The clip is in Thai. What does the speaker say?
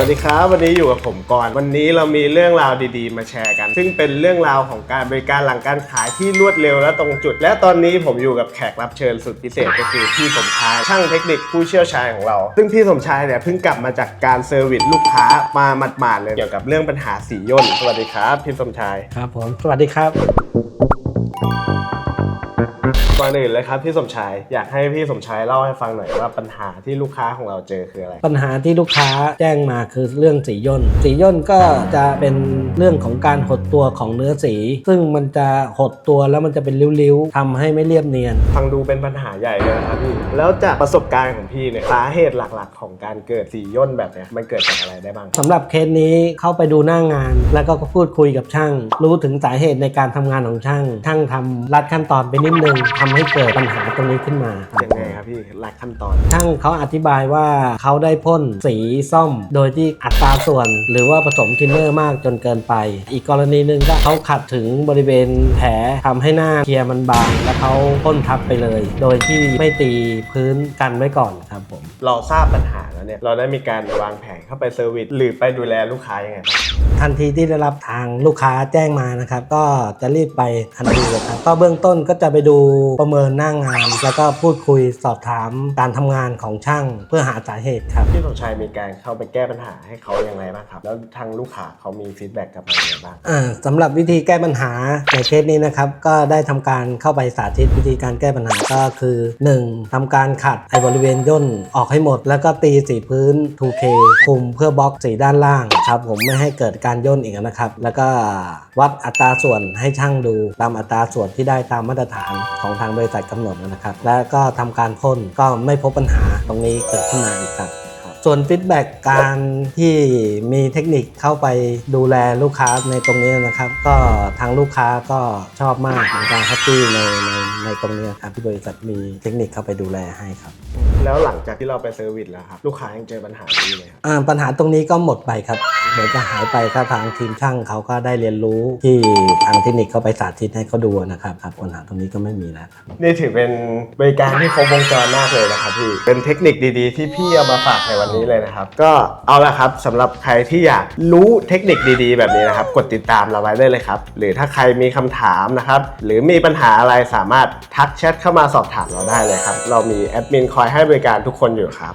วัสดีครับ วันนี้อยู่กับผมก่อน วันนี้เรามีเรื่องราวดีๆ มาแชร์กัน ซึ่งเป็นเรื่องราวของการบริการหลังการขายที่รวดเร็วและตรงจุด และตอนนี้ผมอยู่กับแขกรับเชิญสุดพิเศษก็คือพี่สมชายช่างเทคนิคผู้เชี่ยวชาญของเรา ซึ่งพี่สมชายเนี่ยเพิ่งกลับมาจากการเซอร์วิสลูกค้ามาหมาดๆเลยเกี่ยวกับเรื่องปัญหาสีย่นสวัสดีครับ พี่สมชายครับผมสวัสดีครับ ก่อนอื่นเลยครับพี่สมชายอยากให้พี่สมชายเล่าให้ฟังหน่อยว่าปัญหาที่ลูกค้าของเราเจอคืออะไร ปัญหาที่ลูกค้าแจ้งมาคือเรื่องสีย่น สีย่นก็จะเป็นเรื่องของการหดตัวของเนื้อสี ซึ่งมันจะหดตัวแล้วมันจะเป็นริ้วๆทำให้ไม่เรียบเนียน ฟังดูเป็นปัญหาใหญ่เลยนะครับพี่ แล้วจากประสบการณ์ของพี่เนี่ยสาเหตุหลักๆ ของการเกิดสีย่นแบบเนี้ยมันเกิดจากอะไรได้บ้างสำหรับเคสนี้เข้าไปดูหน้างาน แล้วก็พูดคุยกับช่าง รู้ถึงสาเหตุในการทำงานของช่าง ช่างทำลัดขั้นตอนไปนิดนึงทำให้เกิดปัญหาตรงนี้ขึ้นมาครับยังไงครับพี่หลักขั้นตอนช่างเขาอธิบายว่าเขาได้พ่นสีส้มโดยที่อัตราส่วน หรือว่าผสมทินเนอร์มากจนเกินไป อีกกรณีหนึ่งก็เขาขัดถึงบริเวณแผลทำให้หน้าเคลียร์มันบางแล้วเขาพ่นทับไปเลย โดยที่ไม่ตีพื้นกันไว้ก่อนครับผม เราทราบปัญหาแล้วเนี่ยเราได้มีการวางแผนเข้าไปเซอร์วิสหรือไปดูแลลูกค้ายังไงบ้างทันทีที่ได้รับทางลูกค้าแจ้งมานะครับ ก็จะรีบไปทันทีเลยครับก็เบื้องต้นก็จะไปดูประเมินหน้างาน แล้วก็พูดคุยสอบถามการทำงานของช่างเพื่อหาสาเหตุครับ พี่สมชายมีการเข้าไปแก้ปัญหาให้เขายังไงบ้างครับ แล้วทางลูกค้าเขามีฟีดแบ็กกลับมาอย่างไรบ้าง อ่าสำหรับวิธีแก้ปัญหาในเคสนี้นะครับ ก็ได้ทำการเข้าไปสาธิตวิธีการแก้ปัญหาก็คือ 1. ทำการขัดไอบริเวณย่นออกให้หมด แล้วก็ตีสีพื้น 2K คุมเพื่อบล็อกสีด้านล่างครับผมไม่ให้เกิดการการย่นอีกนะครับ แล้วก็วัดอัตราส่วนให้ช่างดูตามอัตราส่วนที่ได้ตามมาตรฐานของทางบริษัทกำหนดนะครับ แล้วก็ทำการพ่นก็ไม่พบปัญหาตรงนี้เกิดขึ้นมาอีกครับส่วนฟีดแบ็กการที่มีเทคนิคเข้าไปดูแลลูกค้าในตรงนี้นะครับ ก็ทางลูกค้าก็ชอบมากในการแฮปปี้ในในในตรงนี้ครับที่บริษัทมีเทคนิคเข้าไปดูแลให้ครับ แล้วหลังจากที่เราไปเซอร์วิสแล้วครับลูกค้ายังเจอปัญหานี้ไหมครับอ่าปัญหาตรงนี้ก็หมดไปครับ เดี๋ยวจะหายไปก็ทางทีมช่างเขาก็ได้เรียนรู้ที่ทางเทคนิคเขาไปสาธิตให้เขาดูนะครับครับปัญหาตรงนี้ก็ไม่มีแล้วครับ นี่ถือเป็นบริการที่ครบวงจรมากเลยนะครับพี่เป็นเทคนิคดีๆ ที่พี่เอามาฝากในวันนี้เลยนะครับก็เอาละครับสำหรับใครที่อยากรู้เทคนิคดีๆ แบบนี้นะครับกดติดตามเราไว้ได้เลยครับหรือถ้าใครมีคำถามนะครับหรือมีปัญหาอะไรสามารถทักแชทเข้ามาสอบถามเราได้เลยครับเรามีแอดมินคอยให้บริการทุกคนอยู่ครับ